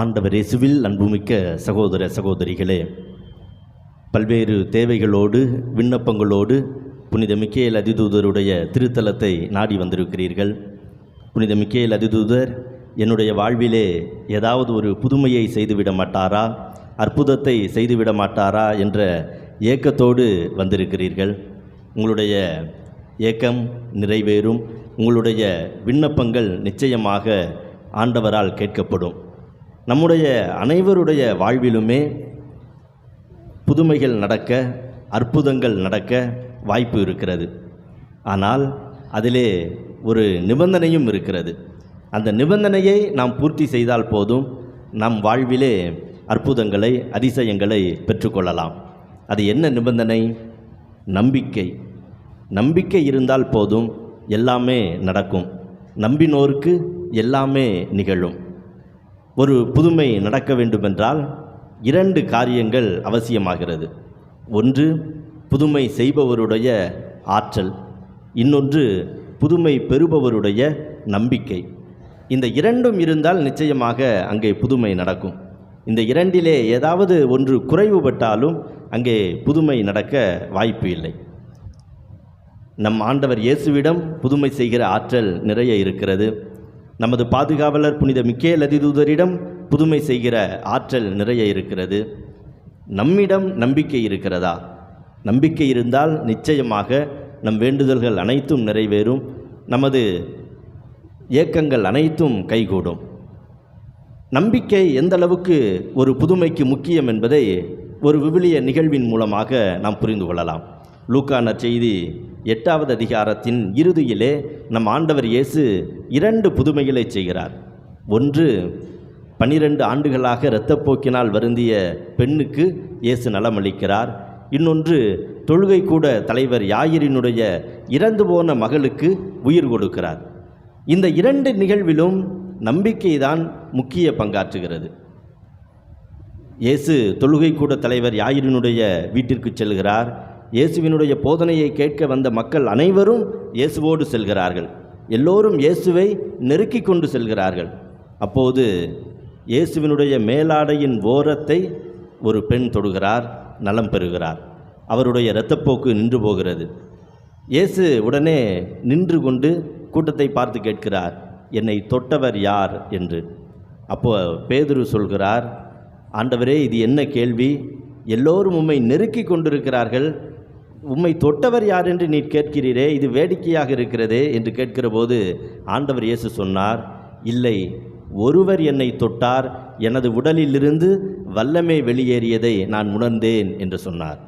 ஆண்டவர் இயேசுவில் அன்புமிக்க சகோதர சகோதரிகளே பல்வேறு தேவைகளோடு விண்ணப்பங்களோடு புனித மிக்கேல் அதிதூதருடைய திருத்தலத்தை நாடி வந்திருக்கிறீர்கள். புனித மிக்கேல் அதிதூதர் என்னுடைய வாழ்விலே ஏதாவது ஒரு புதுமையை செய்துவிட மாட்டாரா? அற்புதத்தை செய்துவிட மாட்டாரா? என்ற ஏக்கத்தோடு வந்திருக்கிறீர்கள். உங்களுடைய ஏக்கம் நிறைவேறும். உங்களுடைய விண்ணப்பங்கள் நிச்சயமாக ஆண்டவரால் கேட்கப்படும். நம்முடைய அனைவருடைய வாழ்விலுமே புதுமைகள் நடக்க அற்புதங்கள் நடக்க வாய்ப்பு இருக்கிறது. ஆனால் அதிலே ஒரு நிபந்தனையும் இருக்கிறது. அந்த நிபந்தனையை நாம் பூர்த்தி செய்தால் போதும் நம் வாழ்விலே அற்புதங்களை அதிசயங்களை பெற்றுக்கொள்ளலாம். அது என்ன நிபந்தனை? நம்பிக்கை. நம்பிக்கை இருந்தால் போதும் எல்லாமே நடக்கும். நம்பினோருக்கு எல்லாமே நிகழும். ஒரு புதுமை நடக்க வேண்டுமென்றால் இரண்டு காரியங்கள் அவசியமாகிறது. ஒன்று புதுமை செய்பவருடைய ஆற்றல். இன்னொன்று புதுமை பெறுபவருடைய நம்பிக்கை. இந்த இரண்டும் இருந்தால் நிச்சயமாக அங்கே புதுமை நடக்கும். இந்த இரண்டிலே ஏதாவது ஒன்று குறைவுபட்டாலும் அங்கே புதுமை நடக்க வாய்ப்பு இல்லை. நம் ஆண்டவர் இயேசுவிடம் புதுமை செய்கிற ஆற்றல் நிறைய இருக்கிறது. நமது பாதுகாவலர் புனித மிக்கேல் அதிதூதரிடம் புதுமை செய்கிற ஆற்றல் நிறைய இருக்கிறது. நம்மிடம் நம்பிக்கை இருக்கிறதா? நம்பிக்கை இருந்தால் நிச்சயமாக நம் வேண்டுதல்கள் அனைத்தும் நிறைவேறும். நமது ஏக்கங்கள் அனைத்தும் கைகூடும். நம்பிக்கை எந்த அளவுக்கு ஒரு புதுமைக்கு முக்கியம் என்பதை ஒரு விவிலிய நிகழ்வின் மூலமாக நாம் புரிந்து கொள்ளலாம். லூக்கான செய்தி எட்டாவது அதிகாரத்தின் இறுதியிலே நம் ஆண்டவர் இயேசு இரண்டு புதுமைகளை செய்கிறார். ஒன்று பன்னிரண்டு ஆண்டுகளாக இரத்தப்போக்கினால் வருந்திய பெண்ணுக்கு இயேசு நலமளிக்கிறார். இன்னொன்று தொழுகை கூட தலைவர் யாயிரினுடைய இறந்து போன மகளுக்கு உயிர் கொடுக்கிறார். இந்த இரண்டு நிகழ்விலும் நம்பிக்கைதான் முக்கிய பங்காற்றுகிறது. இயேசு தொழுகை கூட தலைவர் யாயிரினுடைய வீட்டிற்கு செல்கிறார். இயேசுவினுடைய போதனையை கேட்க வந்த மக்கள் அனைவரும் இயேசுவோடு செல்கிறார்கள். எல்லோரும் இயேசுவை நெருக்கி கொண்டு செல்கிறார்கள். அப்போது இயேசுவினுடைய மேலாடையின் ஓரத்தை ஒரு பெண் தொடுகிறார் நலம் பெறுகிறார். அவருடைய இரத்தப்போக்கு நின்று போகிறது. இயேசு உடனே நின்று கொண்டு கூட்டத்தை பார்த்து கேட்கிறார் என்னை தொட்டவர் யார்? என்று. அப்போ பேதுரு சொல்கிறார் ஆண்டவரே இது என்ன கேள்வி? எல்லோரும் உம்மை நெருக்கி கொண்டிருக்கிறார்கள் உம்மை தொட்டவர் யார் என்று நீ கேட்கிறீரே இது வேடிக்கையாக இருக்கிறதே என்று கேட்கிற போது ஆண்டவர் இயேசு சொன்னார் இல்லை ஒருவர் என்னை தொட்டார் எனது உடலிலிருந்து வல்லமை வெளியேறியதை நான் உணர்ந்தேன் என்று சொன்னார்.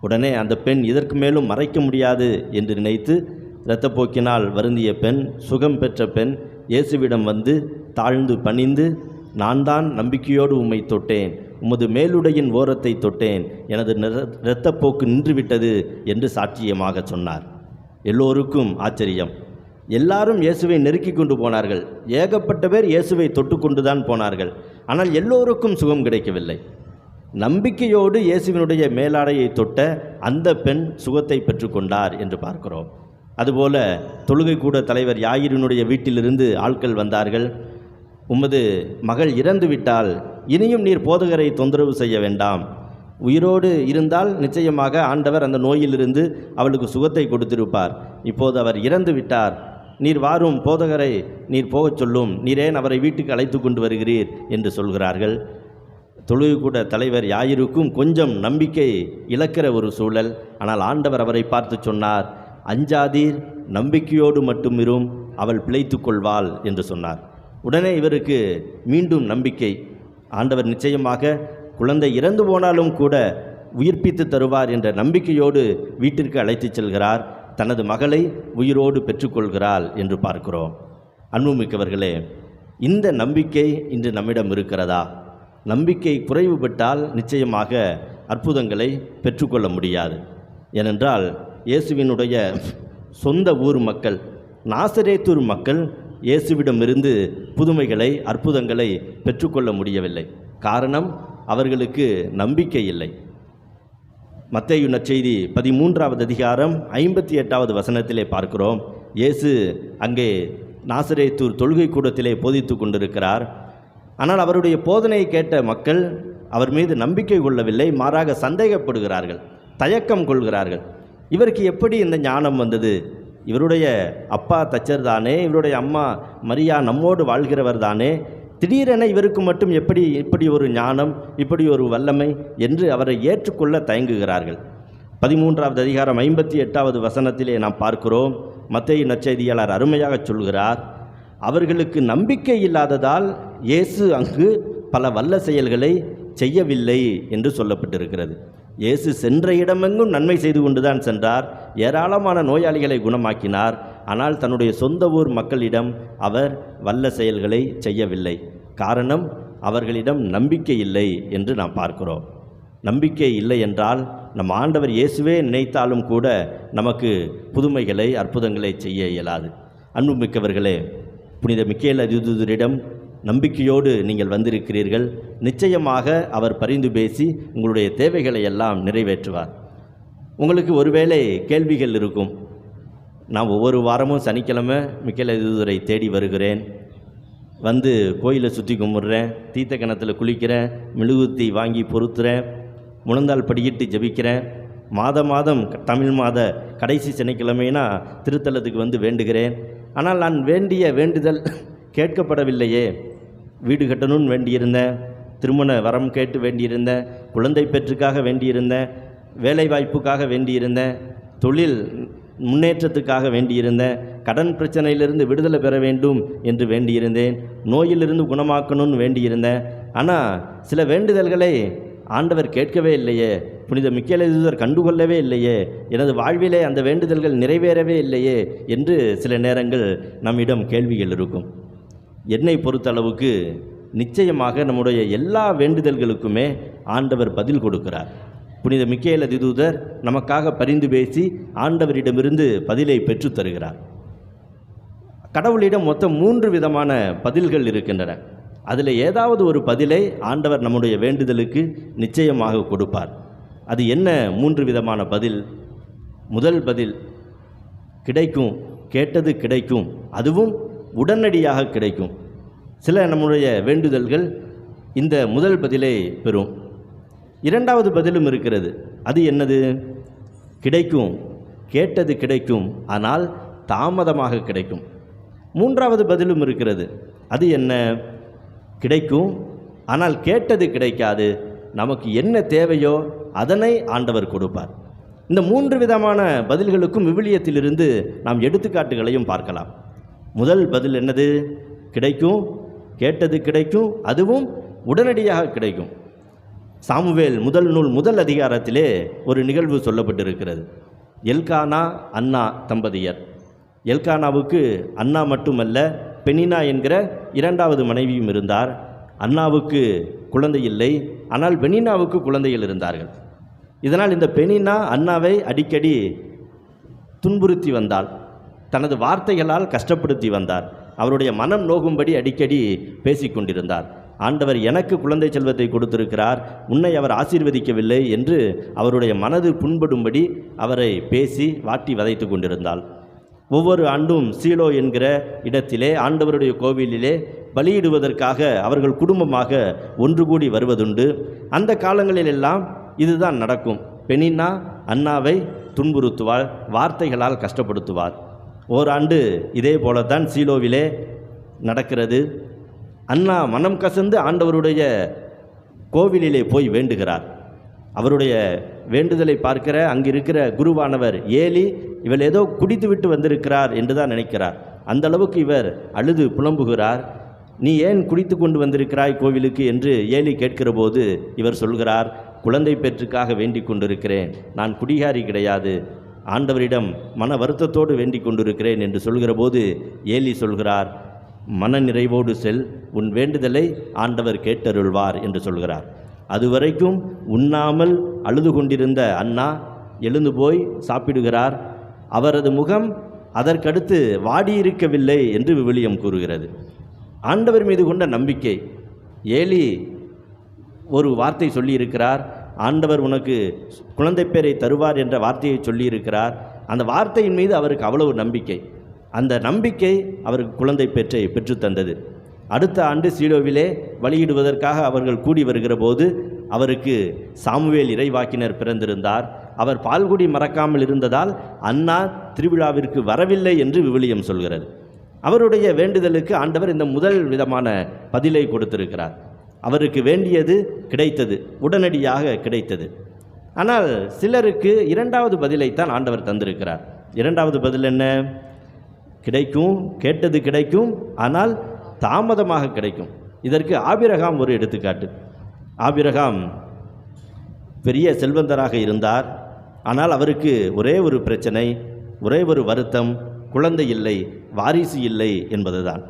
உடனே அந்த பெண் இதற்கு மேலும் மறைக்க முடியாது என்று நினைத்து இரத்தப்போக்கினால் வருந்திய பெண் சுகம் பெற்ற பெண் இயேசுவிடம் வந்து தாழ்ந்து பணிந்து நான் தான் நம்பிக்கையோடு உம்மை தொட்டேன் உமது மேலுடையின் ஓரத்தை தொட்டேன். எனது இரத்தப்போக்கு நின்றுவிட்டது என்று சாட்சியமாக சொன்னார். எல்லோருக்கும் ஆச்சரியம். எல்லாரும் இயேசுவை நெருக்கி கொண்டு போனார்கள். ஏகப்பட்ட பேர் இயேசுவை தொட்டுக்கொண்டு தான் போனார்கள். ஆனால் எல்லோருக்கும் சுகம் கிடைக்கவில்லை. நம்பிக்கையோடு இயேசுவினுடைய மேலாடையை தொட்ட அந்த பெண் சுகத்தை பெற்றுக்கொண்டார் என்று பார்க்கிறோம். அதுபோல தொழுகை கூட தலைவர் யாயிரினுடைய வீட்டிலிருந்து ஆட்கள் வந்தார்கள். உமது மகள் இறந்து விட்டால் இனியும் நீர் போதகரை தொந்தரவு செய்ய வேண்டாம். உயிரோடு இருந்தால் நிச்சயமாக ஆண்டவர் அந்த நோயிலிருந்து அவளுக்கு சுகத்தை கொடுத்திருப்பார். இப்போது அவர் இறந்து விட்டார். நீர் வாரும் போதகரை நீர் போகச் சொல்லும். நீரேன் அவரை வீட்டுக்கு அழைத்து கொண்டு வருகிறீர் என்று சொல்கிறார்கள். தொழுகூட தலைவர் யாயிருக்கும் கொஞ்சம் நம்பிக்கை இழக்கிற ஒரு சூழல். ஆனால் ஆண்டவர் அவரை பார்த்து சொன்னார் அஞ்சாதீர் நம்பிக்கையோடு மட்டும் இரும் அவள் பிழைத்து கொள்வாள் என்று சொன்னார். உடனே இவருக்கு மீண்டும் நம்பிக்கை. ஆண்டவர் நிச்சயமாக குழந்தை இறந்து போனாலும் கூட உயிர்ப்பித்து தருவார் என்ற நம்பிக்கையோடு வீட்டிற்கு அழைத்துச் செல்கிறார். தனது மகளை உயிரோடு பெற்றுக்கொள்கிறாள் என்று பார்க்கிறோம். அன்புமிக்கவர்களே இந்த நம்பிக்கை இன்று நம்மிடம் இருக்கிறதா? நம்பிக்கை குறைவுபட்டால் நிச்சயமாக அற்புதங்களை பெற்றுக்கொள்ள முடியாது. ஏனென்றால் இயேசுவினுடைய சொந்த ஊர் மக்கள் நாசரேத்தூர் மக்கள் இயேசுவிடமிருந்து புதுமைகளை அற்புதங்களை பெற்றுக்கொள்ள முடியவில்லை. காரணம் அவர்களுக்கு நம்பிக்கை இல்லை. மத்தேயு நற்செய்தி பதிமூன்றாவது அதிகாரம் ஐம்பத்தி எட்டாவது வசனத்திலே பார்க்கிறோம். இயேசு அங்கே நாசரேத்தூர் தொழுகை கூடத்திலே போதித்து கொண்டிருக்கிறார். ஆனால் அவருடைய போதனையை கேட்ட மக்கள் அவர் மீது நம்பிக்கை கொள்ளவில்லை மாறாக சந்தேகப்படுகிறார்கள் தயக்கம் கொள்கிறார்கள். இவருக்கு எப்படி இந்த ஞானம் வந்தது? இவருடைய அப்பா தச்சர் தானே இவருடைய அம்மா மரியா நம்மோடு வாழ்கிறவர் தானே திடீரென இவருக்கு மட்டும் எப்படி இப்படி ஒரு ஞானம் இப்படி ஒரு வல்லமை என்று அவரை ஏற்றுக்கொள்ள தயங்குகிறார்கள். பதிமூன்றாவது அதிகாரம் ஐம்பத்தி எட்டாவது வசனத்திலே நாம் பார்க்கிறோம். மத்திய நற்செய்தியாளர் அருமையாக சொல்கிறார் அவர்களுக்கு நம்பிக்கை இல்லாததால் இயேசு அங்கு பல வல்ல செயல்களை செய்யவில்லை என்று சொல்லப்பட்டிருக்கிறது. இயேசு சென்ற இடமெங்கும் நன்மை செய்து கொண்டுதான் சென்றார். ஏராளமான நோயாளிகளை குணமாக்கினார். ஆனால் தன்னுடைய சொந்த ஊர் மக்களிடம் அவர் வல்ல செயல்களை செய்யவில்லை. காரணம் அவர்களிடம் நம்பிக்கை இல்லை என்று நாம் பார்க்கிறோம். நம்பிக்கை இல்லை என்றால் நம் ஆண்டவர் இயேசுவே நினைத்தாலும் கூட நமக்கு புதுமைகளை அற்புதங்களை செய்ய இயலாது. அன்புமிக்கவர்களே புனித மிக்கேல் அதிதூதரிடம் நம்பிக்கையோடு நீங்கள் வந்திருக்கிறீர்கள். நிச்சயமாக அவர் பரிந்து பேசி உங்களுடைய தேவைகளை எல்லாம் நிறைவேற்றுவார். உங்களுக்கு ஒருவேளை கேள்விகள் இருக்கும். நான் ஒவ்வொரு வாரமும் சனிக்கிழமை மிக்கலதுரை தேடி வருகிறேன். வந்து கோயிலை சுற்றி கும்பிட்றேன். தீர்த்த கிணத்தில் குளிக்கிறேன். மெழுகுத்தி வாங்கி பொருத்துகிறேன் முழந்தால் படியிட்டு ஜெபிக்கிறேன். மாத மாதம் க- தமிழ் மாத கடைசி சனிக்கிழமைனா திருத்தலத்துக்கு வந்து வேண்டுகிறேன். ஆனால் நான் வேண்டிய வேண்டுதல் கேட்கப்படவில்லையே. வீடு கட்டணும்னு வேண்டியிருந்தேன் திருமண வரம் கேட்டு வேண்டியிருந்தேன் குழந்தை பெற்றுக்காக வேண்டியிருந்தேன் வேலை வாய்ப்புக்காக வேண்டியிருந்தேன் தொழில் முன்னேற்றத்துக்காக வேண்டியிருந்தேன் கடன் பிரச்சனையிலிருந்து விடுதலை பெற வேண்டும் என்று வேண்டியிருந்தேன் நோயிலிருந்து குணமாக்கணும்னு வேண்டியிருந்தேன் ஆனால் சில வேண்டுதல்களை ஆண்டவர் கேட்கவே இல்லையே. புனித மிக்கேலதூதர் கண்டுகொள்ளவே இல்லையே. எனது வாழ்விலே அந்த வேண்டுதல்கள் நிறைவேறவே இல்லையே என்று சில நேரங்கள் நம்மிடம் கேள்விகள் இருக்கும். என்னை பொறுத்தளவுக்கு நிச்சயமாக நம்முடைய எல்லா வேண்டுதல்களுக்குமே ஆண்டவர் பதில் கொடுக்கிறார். புனித மிக்கேல திதூதர் நமக்காக பரிந்து பேசி ஆண்டவரிடமிருந்து பதிலை பெற்றுத் தருகிறார். கடவுளிடம் மொத்தம் மூன்று விதமான பதில்கள் இருக்கின்றன. அதில் ஏதாவது ஒரு பதிலை ஆண்டவர் நம்முடைய வேண்டுதலுக்கு நிச்சயமாக கொடுப்பார். அது என்ன மூன்று விதமான பதில்? முதல் பதில் கிடைக்கும் கேட்டது கிடைக்கும் அதுவும் உடனடியாக கிடைக்கும். சில நம்முடைய வேண்டுதல்கள் இந்த முதல் பதிலை பெறும். இரண்டாவது பதிலும் இருக்கிறது. அது என்னது? கிடைக்கும். கேட்டது கிடைக்கும். ஆனால் தாமதமாக கிடைக்கும். மூன்றாவது பதிலும் இருக்கிறது. அது என்ன? கிடைக்கும். ஆனால் கேட்டது கிடைக்காது. நமக்கு என்ன தேவையோ அதனை ஆண்டவர் கொடுப்பார். இந்த மூன்று விதமான பதில்களுக்கும் விவிலியத்திலிருந்து நாம் எடுத்துக்காட்டுகளையும் பார்க்கலாம். முதல் பதில் என்னது? கிடைக்கும். கேட்டது கிடைக்கும். அதுவும் உடனடியாக கிடைக்கும். சாமுவேல் முதல் நூல் முதல் அதிகாரத்திலே ஒரு நிகழ்வு சொல்லப்பட்டிருக்கிறது. எல்கானா அண்ணா தம்பதியர். எல்கானாவுக்கு அண்ணா மட்டுமல்ல பெனினா என்கிற இரண்டாவது மனைவியும் இருந்தார். அண்ணாவுக்கு குழந்தை இல்லை. ஆனால் பெனினாவுக்கு குழந்தைகள் இருந்தார்கள். இதனால் இந்த பெனினா அண்ணாவை அடிக்கடி துன்புறுத்தி வந்தாள். தனது வார்த்தைகளால் கஷ்டப்படுத்தி வந்தார். அவருடைய மனம் நோகும்படி அடிக்கடி பேசிக்கொண்டிருந்தார் ஆண்டவர் எனக்கு குழந்தை செல்வத்தை கொடுத்திருக்கிறார். உன்னை அவர் ஆசீர்வதிக்கவில்லை என்று அவருடைய மனது புண்படும்படி அவரை பேசி வாட்டி வதைத்து கொண்டிருந்தாள். ஒவ்வொரு ஆண்டும் சீலோ என்கிற இடத்திலே ஆண்டவருடைய கோவிலிலே பலியிடுவதற்காக அவர்கள் குடும்பமாக ஒன்று கூடி வருவதுண்டு. அந்த காலங்களிலெல்லாம் இதுதான் நடக்கும். பெனின்னா அண்ணாவை துன்புறுத்துவாள் வார்த்தைகளால் கஷ்டப்படுத்துவார். ஓராண்டு இதே போல தான் சீலோவிலே நடக்கிறது. அண்ணா மனம் கசந்து ஆண்டவருடைய கோவிலிலே போய் வேண்டுகிறார். அவருடைய வேண்டுதலை பார்க்கிற அங்கிருக்கிற குருவானவர் ஏலி இவள் ஏதோ குடித்துவிட்டு வந்திருக்கிறார் என்று தான் நினைக்கிறார். அந்த அளவுக்கு இவர் அழுது புலம்புகிறார். நீ ஏன் குடித்து கொண்டு வந்திருக்கிறாய் கோவிலுக்கு என்று ஏலி கேட்கிறபோது இவர் சொல்கிறார் குழந்தை பெற்றுக்காக வேண்டிக் கொண்டிருக்கிறேன். நான் குடிகாரி கிடையாது. ஆண்டவரிடம் மன வருத்தத்தோடு வேண்டிக் கொண்டிருக்கிறேன் என்று சொல்கிற போது ஏலி சொல்கிறார் மன நிறைவோடு செல் உன் வேண்டுதலை ஆண்டவர் கேட்டருள்வார் என்று சொல்கிறார். அதுவரைக்கும் உண்ணாமல் அழுது கொண்டிருந்த அண்ணா எழுந்து போய் சாப்பிடுகிறார். அவரது முகம் அதற்கடுத்து வாடியிருக்கவில்லை என்று விவிலியம் கூறுகிறது. ஆண்டவர் மீது கொண்ட நம்பிக்கை. ஏலி ஒரு வார்த்தை சொல்லியிருக்கிறார் ஆண்டவர் உனக்கு குழந்தை பேரை தருவார் என்ற வார்த்தையை சொல்லியிருக்கிறார். அந்த வார்த்தையின் மீது அவருக்கு அவ்வளவு நம்பிக்கை. அந்த நம்பிக்கை அவருக்கு குழந்தை பெற்றை பெற்றுத்தந்தது அடுத்த ஆண்டு சீலோவிலே வழியிடுவதற்காக அவர்கள் கூடி வருகிற போது அவருக்கு சாமுவேல் இறைவாக்கினர் பிறந்திருந்தார். அவர் பால்குடி மறக்காமல் இருந்ததால் அண்ணா திருவிழாவிற்கு வரவில்லை என்று விவிலியம் சொல்கிறது. அவருடைய வேண்டுதலுக்கு ஆண்டவர் இந்த முதல் விதமான பதிலை கொடுத்திருக்கிறார். அவருக்கு வேண்டியது கிடைத்தது உடனடியாக கிடைத்தது. ஆனால் சிலருக்கு இரண்டாவது பதிலைத்தான் ஆண்டவர் தந்திருக்கிறார். இரண்டாவது பதில் என்ன? கிடைக்கும் கேட்டது கிடைக்கும் ஆனால் தாமதமாக கிடைக்கும். இதற்கு ஆபிரகாம் ஒரு எடுத்துக்காட்டு. ஆபிரகாம் பெரிய செல்வந்தராக இருந்தார். ஆனால் அவருக்கு ஒரே ஒரு பிரச்சனை ஒரே ஒரு வருத்தம் குழந்தை இல்லை வாரிசு இல்லை என்பதுதான்.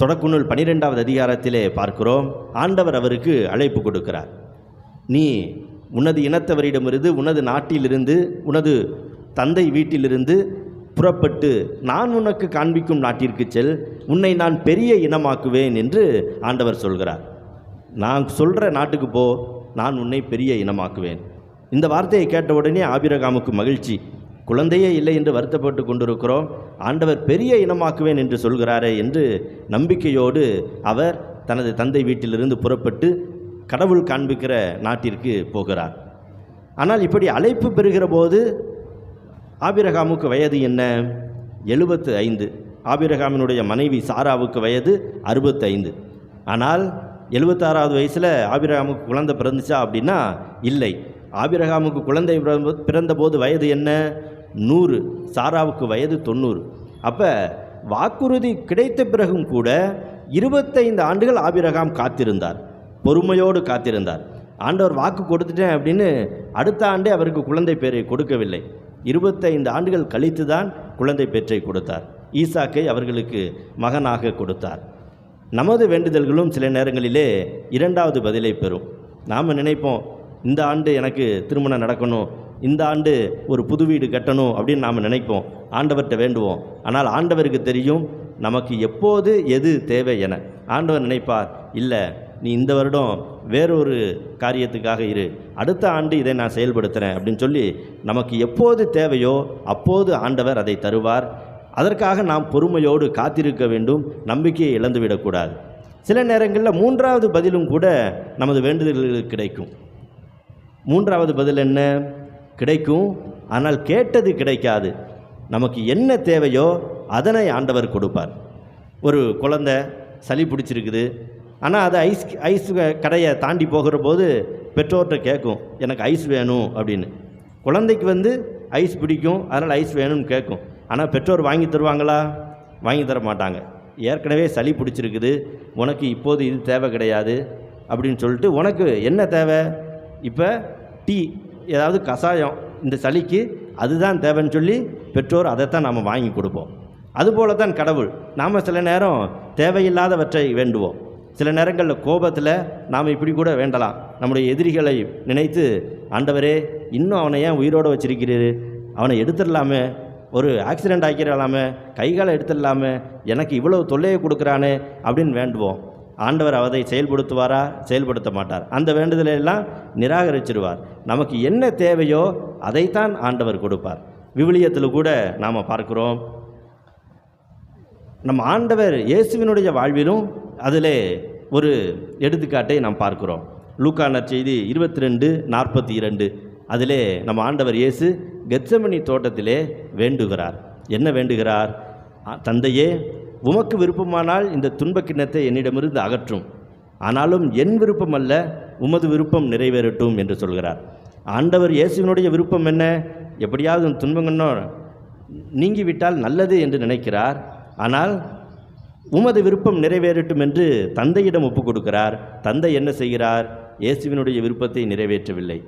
தொடக்குநூல் பனிரெண்டாவது அதிகாரத்திலே பார்க்கிறோம். ஆண்டவர் அவருக்கு அழைப்பு கொடுக்கிறார். நீ உனது இனத்தவரிடமிருந்து உனது நாட்டிலிருந்து உனது தந்தை வீட்டிலிருந்து புறப்பட்டு நான் உனக்கு காண்பிக்கும் நாட்டிற்கு செல் உன்னை நான் பெரிய இனமாக்குவேன் என்று ஆண்டவர் சொல்கிறார். நான் சொல்கிற நாட்டுக்கு போ நான் உன்னை பெரிய இனமாக்குவேன். இந்த வார்த்தையை கேட்ட உடனே ஆபிரகாமுக்கு மகிழ்ச்சி. குழந்தையே இல்லை என்று வருத்தப்பட்டு கொண்டிருக்கிறோம். ஆண்டவர் பெரிய இனமாக்குவேன் என்று சொல்கிறாரே என்று நம்பிக்கையோடு அவர் தனது தந்தை வீட்டிலிருந்து புறப்பட்டு கடவுள் காண்பிக்கிற நாட்டிற்கு போகிறார். ஆனால் இப்படி அழைப்பு பெறுகிற போது ஆபிரகாமுக்கு வயது என்ன? எழுபத்து ஐந்து ஆபிரகாமினுடைய மனைவி சாராவுக்கு வயது அறுபத்தைந்து. ஆனால் எழுபத்தாறாவது வயசில் ஆபிரகாமுக்கு குழந்தை பிறந்துச்சா அப்படின்னா இல்லை. ஆபிரகாமுக்கு குழந்தை பிறந்த- பிறந்தபோது வயது என்ன? நூறு சாராவுக்கு வயது தொண்ணூறு. அப்போ வாக்குறுதி கிடைத்த பிறகும் கூட இருபத்தைந்து ஆண்டுகள் ஆபிரகாம் காத்திருந்தார். பொறுமையோடு காத்திருந்தார். ஆண்டவர் வாக்கு கொடுத்துட்டேன் அப்படின்னு அடுத்த ஆண்டே அவருக்கு குழந்தை பேரை கொடுக்கவில்லை. இருபத்தைந்து ஆண்டுகள் கழித்து தான் குழந்தை பேற்றை கொடுத்தார். ஈசாக்கை அவர்களுக்கு மகனாக கொடுத்தார். நமது வேண்டுதல்களும் சில நேரங்களிலே இரண்டாவது பதிலை பெறும். நாம் நினைப்போம் இந்த ஆண்டு எனக்கு திருமணம் நடக்கணும் இந்த ஆண்டு ஒரு புது வீடு கட்டணும் அப்படின்னு நாம் நினைப்போம். ஆண்டவர்கிட்ட வேண்டுவோம். ஆனால் ஆண்டவருக்கு தெரியும் நமக்கு எப்போது எது தேவை என. ஆண்டவர் நினைப்பார் இல்லை நீ இந்த வருடம் வேறொரு காரியத்துக்காக இரு. அடுத்த ஆண்டு இதை நான் செயல்படுத்துகிறேன் அப்படின்னு சொல்லி நமக்கு எப்போது தேவையோ அப்போது ஆண்டவர் அதை தருவார். அதற்காக நாம் பொறுமையோடு காத்திருக்க வேண்டும். நம்பிக்கையை இழந்துவிடக்கூடாது. சில நேரங்களில் மூன்றாவது பதிலும் கூட நமது வேண்டுதல்களுக்கு கிடைக்கும். மூன்றாவது பதில் என்ன? கிடைக்கும். ஆனால் கேட்டது கிடைக்காது. நமக்கு என்ன தேவையோ அதனை ஆண்டவர் கொடுப்பார். ஒரு குழந்தை சளி பிடிச்சிருக்குது. ஆனால் அது ஐஸ் ஐஸ் கடையை தாண்டி போகிற போது பெற்றோர்கிட்ட கேட்கும் எனக்கு ஐஸ் வேணும் அப்படின்னு. குழந்தைக்கு வந்து ஐஸ் பிடிக்கும் அதனால் ஐஸ் வேணும்னு கேட்கும். ஆனால் பெற்றோர் வாங்கி தருவாங்களா? வாங்கி தர மாட்டாங்க. ஏற்கனவே சளி பிடிச்சிருக்குது உனக்கு இப்போது இது தேவை கிடையாது அப்படின்னு சொல்லிட்டு உனக்கு என்ன தேவை? இப்போ டீ ஏதாவது கஷாயம் இந்த சளிக்கு அதுதான் தேவைன்னு சொல்லி பெற்றோர் அதைத்தான் நாம் வாங்கி கொடுப்போம். அதுபோல தான் கடவுள். நாம் சில நேரம் தேவையில்லாதவற்றை வேண்டுவோம். சில நேரங்களில் கோபத்தில் நாம் இப்படி கூட வேண்டலாம். நம்முடைய எதிரிகளை நினைத்து ஆண்டவரே இன்னும் அவனை ஏன் உயிரோடு வச்சிருக்கிறீரு? அவனை எடுத்துடலாமே. ஒரு ஆக்சிடெண்ட் ஆக்கிடலாமே. கைகாலை எடுத்துடலாமே. எனக்கு இவ்வளவு தொல்லையை கொடுக்குறானே அப்படின்னு வேண்டுவோம். ஆண்டவர் அதை செயல்படுத்துவாரா? செயல்படுத்த மாட்டார். அந்த வேண்டுதலை எல்லாம் நிராகரிச்சிருவார். நமக்கு என்ன தேவையோ அதைத்தான் ஆண்டவர் கொடுப்பார். விவிலியத்தில் கூட நாம் பார்க்கிறோம். நம் ஆண்டவர் இயேசுவினுடைய வாழ்விலும் அதிலே ஒரு எடுத்துக்காட்டை நாம் பார்க்கிறோம். லூக்கானர் செய்தி இருபத்தி ரெண்டு நாற்பத்தி இரண்டு அதிலே நம்ம ஆண்டவர் இயேசு கெச்சமணி தோட்டத்திலே வேண்டுகிறார். என்ன வேண்டுகிறார்? தந்தையே உமக்கு விருப்பமானால் இந்த துன்பக் கிண்ணத்தை என்னிடமிருந்து அகற்றும். ஆனாலும் என் விருப்பம் அல்ல உமது விருப்பம் நிறைவேறட்டும் என்று சொல்கிறார். ஆண்டவர் இயேசுவினுடைய விருப்பம் என்ன? எப்படியாவது துன்பங்கன்னோ நீங்கிவிட்டால் நல்லது என்று நினைக்கிறார். ஆனால் உமது விருப்பம் நிறைவேறட்டும் என்று தந்தையிடம் ஒப்புக் கொடுக்கிறார். தந்தை என்ன செய்கிறார்? இயேசுவினுடைய விருப்பத்தை நிறைவேற்றவில்லை.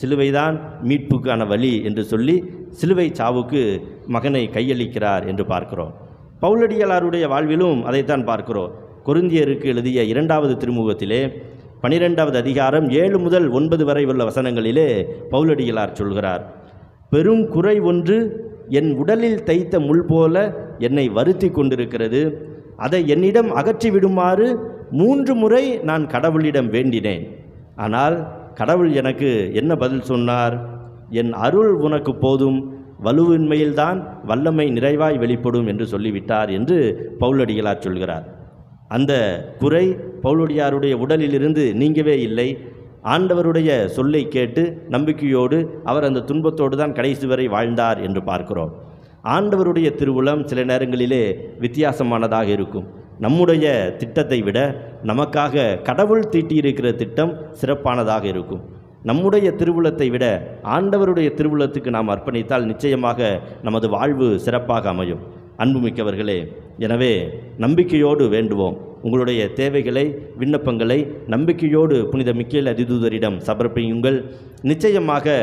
சிலுவைதான் மீட்புக்கான வழி என்று சொல்லி சிலுவை சாவுக்கு மகனை கையளிக்கிறார் என்று பார்க்கிறோம். பவுலடிகளாருடைய வாழ்விலும் அதைத்தான் பார்க்கிறோம். கொருந்தியருக்கு எழுதிய இரண்டாவது திருமுகத்திலே பனிரெண்டாவது அதிகாரம் ஏழு முதல் ஒன்பது வரை உள்ள வசனங்களிலே பவுலடிகளார் சொல்கிறார் பெரும் குறை ஒன்று என் உடலில் தைத்த முள் போல என்னை வருத்தி கொண்டிருக்கிறது. அதை என்னிடம் அகற்றி விடுமாறு மூன்று முறை நான் கடவுளிடம் வேண்டினேன். ஆனால் கடவுள் எனக்கு என்ன பதில் சொன்னார்? என் அருள் உனக்கு போதும். வலுவின்மையில்தான் வல்லமை நிறைவாய் வெளிப்படும் என்று சொல்லிவிட்டார் என்று பவுலடிகளார் சொல்கிறார். அந்த குறை பவுலடியாருடைய உடலிலிருந்து நீங்கவே இல்லை. ஆண்டவருடைய சொல்லை கேட்டு நம்பிக்கையோடு அவர் அந்த துன்பத்தோடு தான் கடைசி வரை வாழ்ந்தார் என்று பார்க்கிறோம். ஆண்டவருடைய திருவுளம் சில நேரங்களிலே வித்தியாசமானதாக இருக்கும். நம்முடைய திட்டத்தை விட நமக்காக கடவுள் தீட்டியிருக்கிற திட்டம் சிறப்பானதாக இருக்கும். நம்முடைய திருவுளத்தை விட ஆண்டவருடைய திருவுளத்துக்கு நாம் அர்ப்பணித்தால் நிச்சயமாக நமது வாழ்வு சிறப்பாக அமையும். அன்புமிக்கவர்களே எனவே நம்பிக்கையோடு வேண்டுவோம். உங்களுடைய தேவைகளை விண்ணப்பங்களை நம்பிக்கையோடு புனித மிக்கேல் அதிதூதரிடம் சமர்ப்பியுங்கள். நிச்சயமாக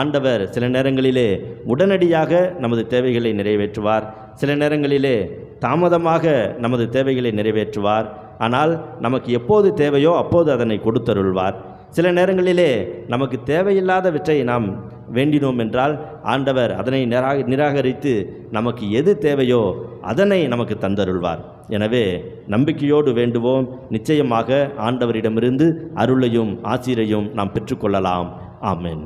ஆண்டவர் சில நேரங்களிலே உடனடியாக நமது தேவைகளை நிறைவேற்றுவார். சில நேரங்களிலே தாமதமாக நமது தேவைகளை நிறைவேற்றுவார். ஆனால் நமக்கு எப்போது தேவையோ அப்போது அதனை கொடுத்தருள்வார். சில நேரங்களிலே நமக்கு தேவையில்லாதவற்றை நாம் வேண்டினோம் என்றால் ஆண்டவர் அதனை நிராக நிராகரித்து நமக்கு எது தேவையோ அதனை நமக்கு தந்தருள்வார். எனவே நம்பிக்கையோடு வேண்டுவோம். நிச்சயமாக ஆண்டவரிடமிருந்து அருளையும் ஆசிரியையும் நாம் பெற்றுக்கொள்ளலாம். ஆமேன்.